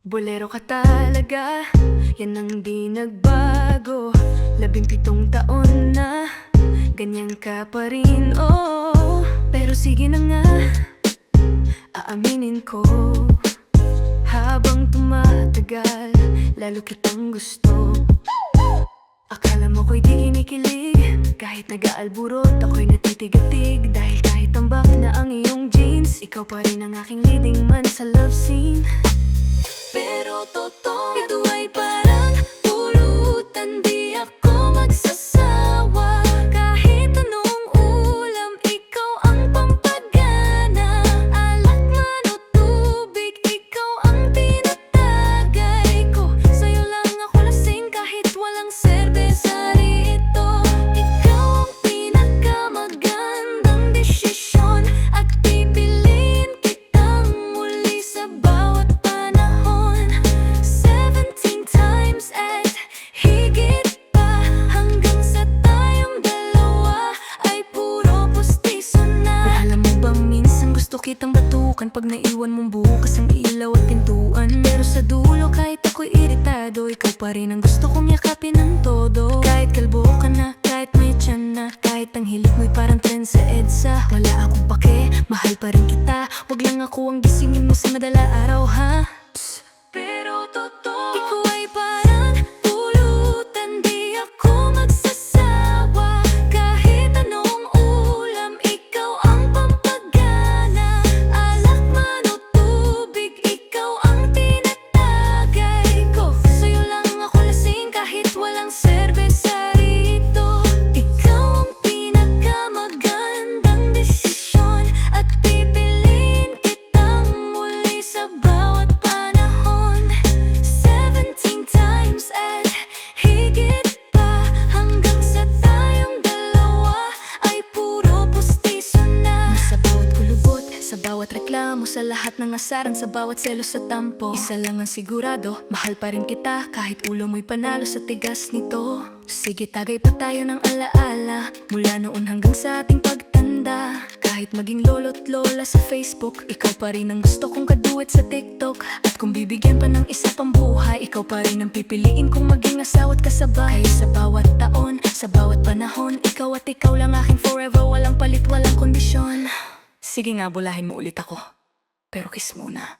Bolero ka talaga, yan ang di nagbago. Labing pitong taon na, ganyan ka pa rin, oh. Pero sige na nga, aaminin ko. Habang tumatagal, lalo kitang gusto. Akala mo ko'y di kinikilig Kahit nag-aalburot, ako'y natitigatig. Dahil kahit tambak na ang iyong jeans Ikaw pa rin ang aking leading man sa love scene pero totoo batukan Pag naiwan mong bukas ang ilaw at pintuan. Pero sa dulo kahit ako'y iritado Ikaw pa rin ang gusto kong yakapin ng todo. Kahit kalbo ka na, kahit may tiyan na Kahit ang hilik mo'y parang tren sa EDSA. Wala akong pake, mahal pa rin kita. Wag lang ako ang gisingin mo sa madala araw ha bawat reklamo Sa lahat ng asaran, sa bawat selos sa tampo. Isa lang ang sigurado, mahal pa rin kita Kahit ulo mo'y panalo sa tigas nito. Sige tagay pa tayo ng alaala Mula noon hanggang sa ating pagtanda. Kahit maging lolo't lola sa Facebook Ikaw pa rin ang gusto kong kaduet sa TikTok. At kung bibigyan pa ng isa pang buhay Ikaw pa rin ang pipiliin kong maging asawa't kasabay. Kaya sa bawat taon, sa bawat panahon Ikaw at ikaw lang aking forever. Walang palit, walang kondisyon Sige nga, bulahin mo ulit ako. Pero kiss muna